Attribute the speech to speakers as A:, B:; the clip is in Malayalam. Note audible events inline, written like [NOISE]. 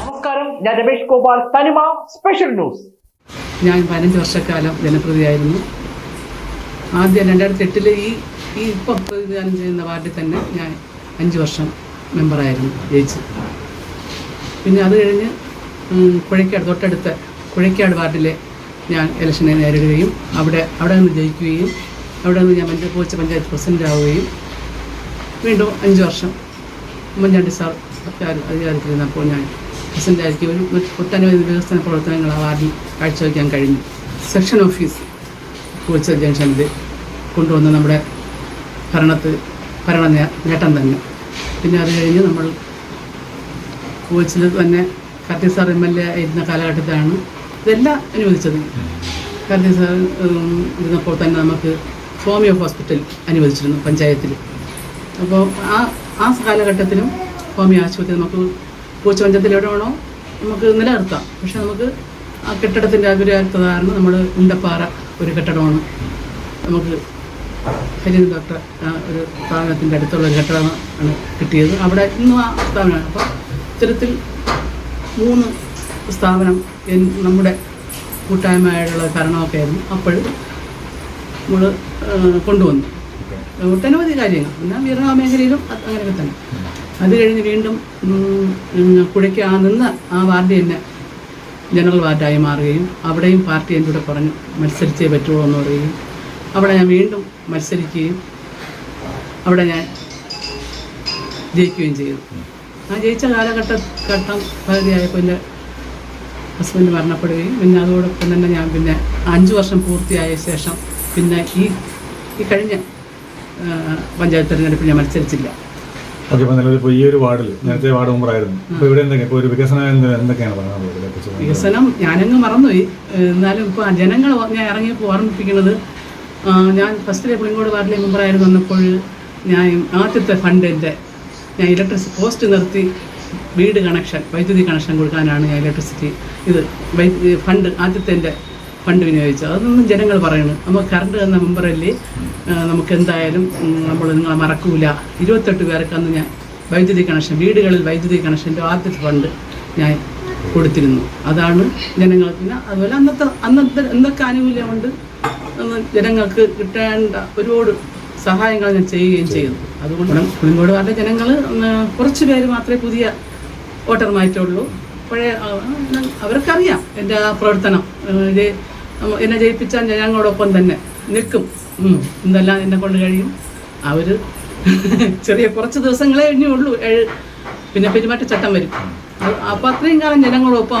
A: നമസ്കാരം ഞാൻ രമേഷ് ഗോപാൽ. തനിമ സ്പെഷ്യൽ ന്യൂസ്
B: ഞാൻ പതിനഞ്ച് വർഷക്കാലം ജനപ്രതിയായിരുന്നു ആദ്യം രണ്ടായിരത്തി എട്ടിൽ ഈ ഈ ഇപ്പൊ പ്രതിദാനം ചെയ്യുന്ന വാർഡിൽ തന്നെ ഞാൻ അഞ്ച് വർഷം മെമ്പറായിരുന്നു ജയിച്ച്. പിന്നെ അത് കഴിഞ്ഞ് കുഴക്കാട് തൊട്ടടുത്ത കുഴക്കാട് വാർഡിലെ ഞാൻ ഇലക്ഷനെ നേരിടുകയും അവിടെ അവിടെ നിന്ന് ജയിക്കുകയും അവിടെ നിന്ന് ഞാൻ പഞ്ചായത്ത് കോച്ച് പഞ്ചായത്ത് പ്രസിഡന്റ് ആവുകയും വീണ്ടും അഞ്ച് വർഷം ഉമ്മൻചാണ്ടി സാർ സർക്കാർ അധികാരത്തിലിരുന്നപ്പോൾ ഞാൻ പ്രസിഡന്റായിരിക്കും ഒരു ഒട്ടനവധി വികസന പ്രവർത്തനങ്ങൾ ആ വാർഡിൽ കാഴ്ചവെക്കാൻ കഴിഞ്ഞു. സെക്ഷൻ ഓഫീസ് കോച്ച് ജംഗ്ഷനിൽ കൊണ്ടുവന്ന നമ്മുടെ ഭരണത്ത് ഭരണ നേട്ടം തന്നെ. പിന്നെ അത് കഴിഞ്ഞ് നമ്മൾ കോച്ചിൽ തന്നെ Karthi sir M L A ആയിരുന്ന കാലഘട്ടത്തിലാണ് ഇതെല്ലാം അനുവദിച്ചത്. കർത്തി സാർ ഇരുന്നപ്പോൾ തന്നെ നമുക്ക് ഹോമിയോ ഹോസ്പിറ്റൽ അനുവദിച്ചിരുന്നു പഞ്ചായത്തിൽ. അപ്പോൾ ആ ആ കാലഘട്ടത്തിലും ഹോമിയോ ആശുപത്രി നമുക്ക് പൂച്ചവഞ്ചത്തിൽ വേണോ നമുക്ക് നിലനിർത്താം. പക്ഷെ നമുക്ക് ആ കെട്ടിടത്തിന്റെ അപര്യാപ്തത നമ്മൾ ഉണ്ടപ്പാറ ഒരു കെട്ടിടമാണ്. നമുക്ക് ഹരിത ഡോക്ടർ ഒരു സ്ഥാപനത്തിന്റെ അടുത്തുള്ള കെട്ടിടമാണ് കിട്ടിയത്. അവിടെ ഇന്നും ആ സ്ഥാപനമാണ്. അപ്പോൾ ഇത്തരത്തിൽ മൂന്ന് സ്ഥാപനം നമ്മുടെ കൂട്ടായ്മയായിട്ടുള്ള കാരണമൊക്കെ ആയിരുന്നു. അപ്പോൾ നമ്മൾ കൊണ്ടുവന്നു. ഒട്ടനവധി കാര്യങ്ങൾ. എന്നാൽ വീരണ മേഖലയിലും അങ്ങനെയൊക്കെ തന്നെ. അത് കഴിഞ്ഞ് വീണ്ടും പുഴയ്ക്ക് ആ നിന്ന് ആ വാർഡ് തന്നെ ജനറൽ വാർഡായി മാറുകയും അവിടെയും പാർട്ടി എന്റെ കൂടെ പറഞ്ഞു മത്സരിച്ചേ പറ്റുള്ളൂ എന്ന് പറയുകയും അവിടെ ഞാൻ വീണ്ടും മത്സരിക്കുകയും അവിടെ ഞാൻ ജയിക്കുകയും ചെയ്തു. ആ ജയിച്ച കാലഘട്ട ഘട്ടം പകുതിയായപ്പോൾ എന്റെ ഹസ്ബൻഡ് മരണപ്പെടുകയും പിന്നെ അതോടൊപ്പം തന്നെ ഞാൻ പിന്നെ അഞ്ച് വർഷം പൂർത്തിയായ ശേഷം പിന്നെ ഈ ഈ കഴിഞ്ഞ പഞ്ചായത്ത് തെരഞ്ഞെടുപ്പിൽ ഞാൻ മത്സരിച്ചില്ല.
C: ഓക്കെ അപ്പോൾ നിലവിൽ ഇപ്പോൾ ഈ ഒരു വാർഡിൽ നേരത്തെ വാർഡ് മെമ്പറായിരുന്നു. ഇപ്പോൾ ഇവിടെ എന്തൊക്കെ ഇപ്പോൾ ഒരു വികസനം എന്തൊക്കെയാണ്
B: വികസനം ഞാനങ്ങ് മറന്നുപോയി എന്നാലും ഇപ്പോൾ ജനങ്ങൾ ഞാൻ ഇറങ്ങിയപ്പോൾ ഓർമ്മിപ്പിക്കുന്നത് ഞാൻ ഫസ്റ്റിലെ പുളിങ്കോട് വാർഡിലെ മെമ്പറായിരുന്നു വന്നപ്പോൾ ഞാൻ ആദ്യത്തെ ഫണ്ട് എന്റെ ഞാൻ ഇലക്ട്രിസിറ്റി പോസ്റ്റ് നിർത്തി വീട് കണക്ഷൻ വൈദ്യുതി കണക്ഷൻ കൊടുക്കാനാണ് ഞാൻ ഇലക്ട്രിസിറ്റി ഇത് ഫണ്ട് ആദ്യത്തെ എന്റെ ഫണ്ട് വിനിയോഗിച്ചു. അതൊന്നും ജനങ്ങൾ പറയണം. നമുക്ക് കറണ്ട് തന്ന മെമ്പറല്ലേ അല്ലേ? നമുക്ക് എന്തായാലും നമ്മൾ നിങ്ങളെ മറക്കൂല. ഇരുപത്തെട്ട് പേർക്ക് അന്ന് ഞാൻ വൈദ്യുതി കണക്ഷൻ വീടുകളിൽ വൈദ്യുതി കണക്ഷന്റെ ആദ്യത്തെ ഫണ്ട് ഞാൻ കൊടുത്തിരുന്നു. അതാണ് ജനങ്ങൾക്ക് പിന്നെ അതുപോലെ അന്നത്തെ അന്നത്തെ എന്തൊക്കെ ആനുകൂല്യമുണ്ട്? ജനങ്ങൾക്ക് കിട്ടേണ്ട ഒരുപാട് സഹായങ്ങൾ ഞാൻ ചെയ്യുകയും ചെയ്യുന്നു അതുകൊണ്ട് പുളിങ്കോട് വാർഡിലെ ജനങ്ങൾ കുറച്ച് പേര് മാത്രമേ പുതിയ വോട്ടർമായിട്ടുള്ളൂ പഴയ അവർക്കറിയാം എന്റെ ആ പ്രവർത്തനം. ഇത് എന്നെ ജയിപ്പിച്ചാൽ ഞങ്ങളോടൊപ്പം തന്നെ നിൽക്കും. എന്തെല്ലാം എന്നെ കൊണ്ട് കഴിയും? അവർ [LAUGHS] ചെറിയ കുറച്ച് ദിവസങ്ങളെ കഴിഞ്ഞേ ഉള്ളൂ പിന്നെ പെരുമാറ്റച്ചട്ടം വരും. അപ്പം അത്രയും കാലം ജനങ്ങളൊപ്പം